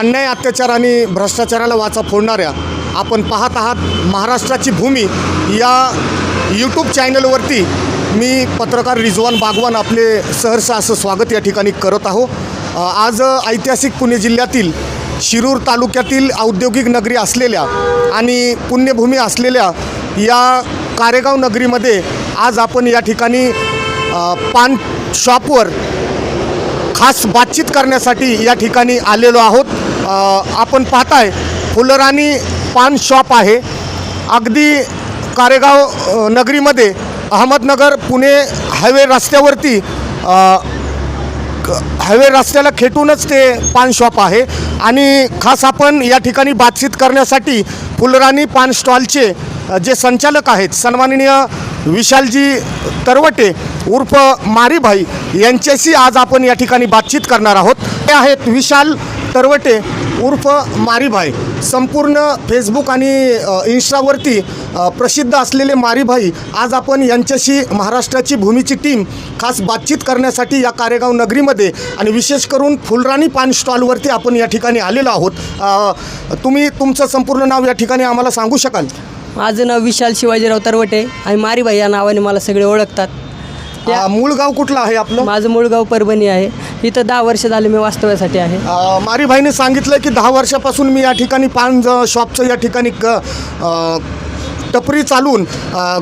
अन्याय अत्याचार आणि भ्रष्टाचाराला वाचा फोडणाऱ्या आपण पाहत आहात महाराष्ट्राची भूमी. या यूट्यूब चॅनलवरती मी पत्रकार रिजवान बागवान आपले सहर्ष असं स्वागत या ठिकाणी करत आहो. आज ऐतिहासिक पुणे जिल्ह्यातील शिरूर तालुक्यातील औद्योगिक नगरी असलेल्या आणि पुण्यभूमी असलेल्या या कारेगाव नगरीमध्ये आज आपण या ठिकाणी पान शॉपवर खास बातचीत करण्यासाठी या ठिकाणी आलेलो आहोत. आपण पाहताय फुलराणी पान शॉप आहे. अगदी कारेगाव नगरीमध्ये अहमदनगर पुणे हायवे रस्त्यावरती हायवे रस्त्याला खेटूनच ते पान शॉप आहे. आणि खास आपण या ठिकाणी बातचीत करण्यासाठी फुलराणी पान स्टॉलचे जे संचालक आहेत सन्माननीय विशालजी तरवटे उर्फ मारीभाई यांच्याशी आज आपण या ठिकाणी बातचीत करणार आहोत. ते आहेत विशाल तरवटे उर्फ मारीभाई. संपूर्ण फेसबुक आणि इन्स्टावरती प्रसिद्ध असलेले मारीभाई आज आपण यांच्याशी महाराष्ट्राची भूमीची टीम खास बातचीत करण्यासाठी या कारेगाव नगरीमध्ये आणि विशेष करून फुलराणी पान स्टॉलवरती आपण या ठिकाणी आलेलो आहोत. तुम्ही तुमचं संपूर्ण नाव या ठिकाणी आम्हाला सांगू शकाल? माझं नाव विशाल शिवाजीराव तरवटे आणि मारीबाई या नावाने मला सगळे ओळखतात. मूळ गाव कुठलं आहे आपलं? माझं मूळ गाव परभणी आहे. इथं दहा वर्ष झाले मी वास्तव्यासाठी आहे. मारी मारीभाईने सांगितलं की दहा वर्षापासून मी या ठिकाणी पान ज- शॉपचं या ठिकाणी क टपरी चालून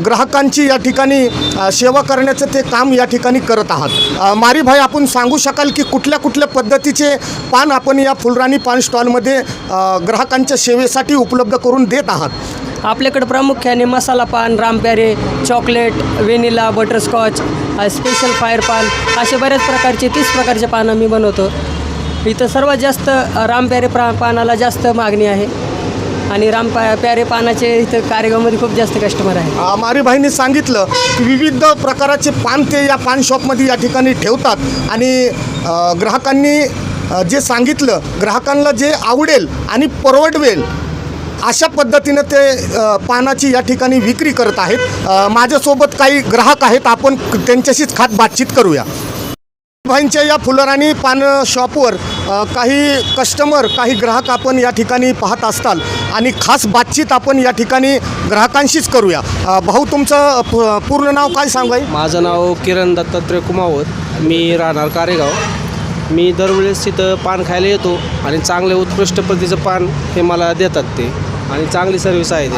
ग्राहकांची या ठिकाणी सेवा करण्याचं ते काम या ठिकाणी करत आहात. मारी मारीभाई आपण सांगू शकाल की कुठल्या कुठल्या पद्धतीचे पान आपण या फुलराणी पान स्टॉलमध्ये ग्राहकांच्या सेवेसाठी उपलब्ध करून देत आहात? आपल्याकडं प्रामुख्याने मसाला पान Rampyare chocolate vanilla butterscotch special fire पान असे बऱ्याच प्रकारचे तीस प्रकारचे पानं मी बनवतो. इथं सर्वात जास्त रामप्यारे प्रा पानाला जास्त मागणी आहे. आणि राम पा प्यारे पानाचे इथं कारेगावमध्ये खूप जास्त कस्टमर आहे अ, मारीभाईंनी सांगितलं की विविध प्रकाराचे पान ते या पान शॉपमध्ये या ठिकाणी ठेवतात. आणि अ, ग्राहकांनी अ, जे सांगितलं ग्राहकांना जे आवडेल आणि परवडवेल अशा पद्धतीनं ते अ, पानाची या ठिकाणी विक्री करत आहेत. अ, माझ्यासोबत काही ग्राहक आहेत आपण त्यांच्याशीच खात बातचीत करूया. भाईंच्या या फुलराणी पान शॉपवर काही कस्टमर काही ग्राहक आपण या ठिकाणी पाहत असताल आणि खास बातचीत आपण या ठिकाणी ग्राहकांशीच करूया. भाऊ तुमचं प- पूर्ण नाव काय सांगाय माझं नाव किरण दत्तात्रय कुमावत. मी राहणार कारेगाव. मी दरवेळेस तिथं पान खायला येतो आणि चांगले उत्कृष्ट पद्धतीचं पान हे मला देतात ते. आणि चांगली सर्व्हिस आहे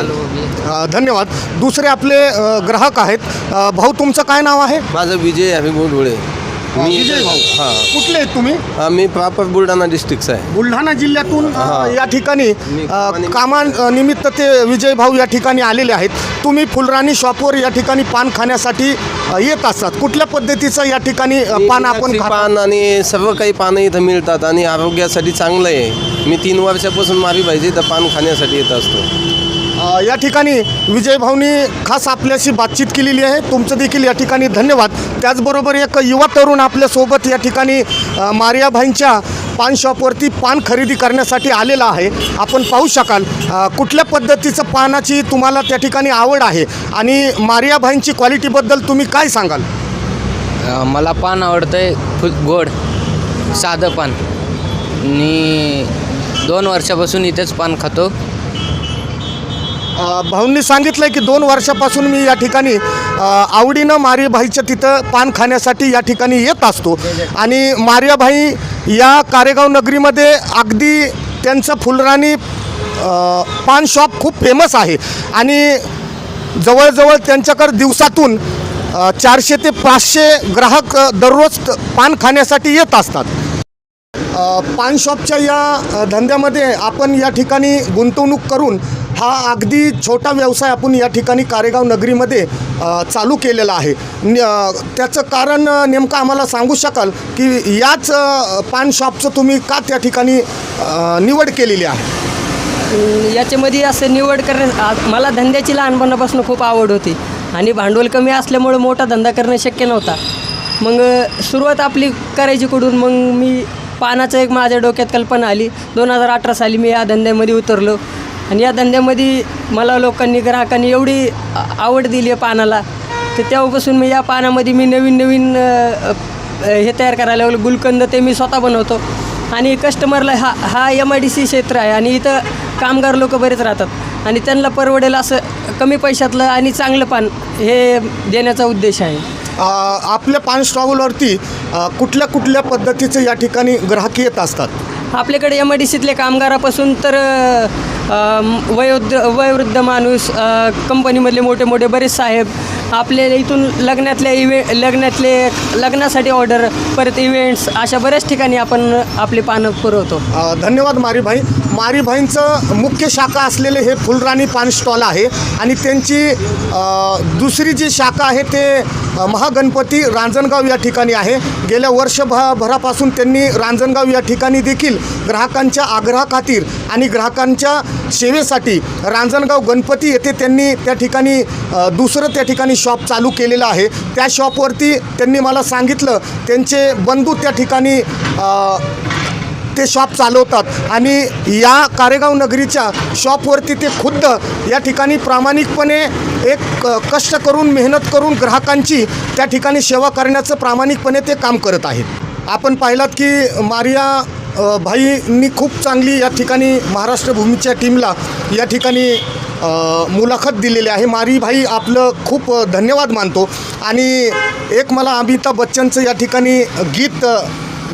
धन्यवाद. दुसरे आपले ग्राहक आहेत. भाऊ तुमचं काय नाव आहे? माझं विजय आहे गोडवळे मी विजय भाऊ. हां. कुठले आहेत तुम्ही? मी प्रॉपर बुलढाणा डिस्ट्रिक्टचा आहे. बुलढाणा जिल्ह्यातून अ. या ठिकाणी अ, कामानिमित्त- ते विजय भाऊ या ठिकाणी आलेले आहेत. तुम्ही फुलराणी शॉपवर या ठिकाणी पान खाण्यासाठी अ, येत असतात. कुठल्या पद्धतीचं या ठिकाणी अ, पान आपण खाता? पान आणि सर्व काही पानं इथं मिळतात आणि आरोग्यासाठी चांगलं आहे. मी तीन वर्षापासून मारी पाहिजे इथं पान खाण्यासाठी येत असतो. या ठिकाणी विजयभाऊनी खास आपल्याशी बातचीत केलेली आहे. तुमचं देखील या ठिकाणी धन्यवाद. त्याचबरोबर एक युवा तरुण आपल्यासोबत या ठिकाणी मारियाभाईंच्या पान शॉपवरती पान खरेदी करण्यासाठी आलेला आहे. आपण पाहू शकाल कुठल्या पद्धतीचं पानाची तुम्हाला त्या ठिकाणी आवड आहे आणि मारियाभाईंची क्वालिटीबद्दल तुम्ही काय सांगाल? मला पान आवडतं आहे फुल गोड साधं पान. मी दोन वर्षापासून इथेच पान खातो. भाऊंनी सांगितलं की दोन वर्षापासून मी या ठिकाणी आवडीनं मारियाभाईच्या तिथं पान खाण्यासाठी या ठिकाणी येत असतो. आणि मारियाभाई या कारेगाव नगरीमध्ये अगदी त्यांचं फुलराणी पान शॉप खूप फेमस आहे. आणि जवळजवळ त्यांच्याकडे दिवसातून चारशे ते पाचशे ग्राहक दररोज पान खाण्यासाठी येत असतात. पान शॉपच्या या धंद्यामध्ये आपण या ठिकाणी गुंतवणूक करून हा अगदी छोटा व्यवसाय आपण या ठिकाणी कारेगाव नगरीमध्ये चालू केलेला आहे. न- त्याचं कारण नेमकं आम्हाला सांगू शकाल की याच पान शॉपचं तुम्ही का त्या ठिकाणी निवड केलेली आहे? याच्यामध्ये असं निवड करण्या मला धंद्याची लहानपणापासून खूप आवड होती. आणि भांडवल कमी असल्यामुळे मोठा धंदा करणं शक्य नव्हता. मग सुरुवात आपली करायची कुठून? मग मी पानाचं एक माझ्या डोक्यात कल्पना आली. दोन हजार अठरा साली मी या धंद्यामध्ये उतरलो. आणि या धंद्यामध्ये मला लोकांनी ग्राहकांनी एवढी आवड दिली आहे पानाला. तर तेव्हापासून मी या पानामध्ये मी नवीन नवीन हे तयार करायला लागलो. गुलकंद ते मी स्वतः बनवतो. आणि कस्टमरला हा हा एम आय डी सी क्षेत्र आहे आणि इथं कामगार लोक बरेच राहतात. आणि त्यांना परवडेल असं कमी पैशातलं आणि चांगलं पान हे देण्याचा उद्देश आहे. आपल्या पान स्टॉलवरती कुठल्या कुठल्या पद्धतीचे या ठिकाणी ग्राहक येत असतात? आपल्याकडे एम आय डी सीतले कामगारापासून तर अ, वयोवृद्ध वयोवृद्ध माणूस कंपनीमधले मोठे मोठे बरेच साहेब आपले इथून लग्नातल्या इवे लग्नातले लग्नासाठी ऑर्डर परत इव्हेंट्स अशा बऱ्याच ठिकाणी आपण आपले पानं पुरवतो. धन्यवाद मारीभाई. मारीभाईंचं मुख्य शाखा असलेले हे फुलराणी पान स्टॉल आहे आणि त्यांची दुसरी जी शाखा आहे ते महागणपती रांजणगाव या ठिकाणी आहे. गेल्या वर्षभरापासून त्यांनी रांजणगाव या ठिकाणी देखील ग्राहकांच्या आग्रहाखातीर आणि ग्राहकांच्या सेवेसाठी रांजणगाव गणपती येथे त्यांनी त्या ठिकाणी दुसरं त्या ठिकाणी शॉप चालू केलेलं आहे. त्या शॉपवरती त्यांनी मला सांगितलं त्यांचे बंधू त्या ठिकाणी ते शॉप चालवतात. आणि या कारेगाव नगरीच्या शॉपवरती ते खुद्द या ठिकाणी प्रामाणिकपणे एक कष्ट करून मेहनत करून ग्राहकांची त्या ठिकाणी सेवा करण्याचं प्रामाणिकपणे ते काम करत आहेत. आपण पाहिलात की मारिया भाईंनी खूप चांगली या ठिकाणी महाराष्ट्र भूमीच्या टीमला या ठिकाणी मुलाखत दिलेली आहे. मारी भाई आपलं खूप धन्यवाद मानतो. आणि एक मला अमिताभ बच्चनचं या ठिकाणी गीत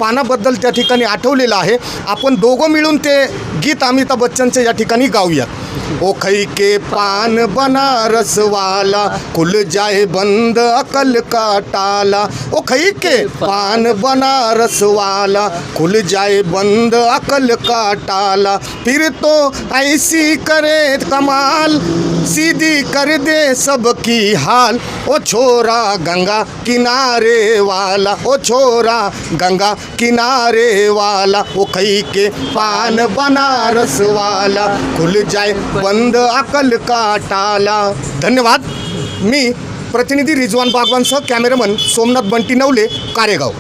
पानाबद्दल त्या ठिकाणी आठवलेलं आहे. आपण दोघं मिळून ते गीत अमिताभ बच्चनचं या ठिकाणी गाऊयात ओ खई के पान बनारस वाला खुल जाए बंद अकल का टाला। ओ खई के पान बनारस वाला खुल जाए बंद अकल का टाला। फिर तो ऐसी करे कमाल, सीधी कर दे सबकी हाल। ओ छोरा गंगा किनारे वाला, ओ छोरा गंगा किनारे वाला, ओ खई के पान बनारस रसवाला खुल जाय बंद अकल काटाला. धन्यवाद. मी प्रतिनिधी रिजवान बागवानसह कॅमेरामन सोमनाथ बंटी नवले कारेगाव.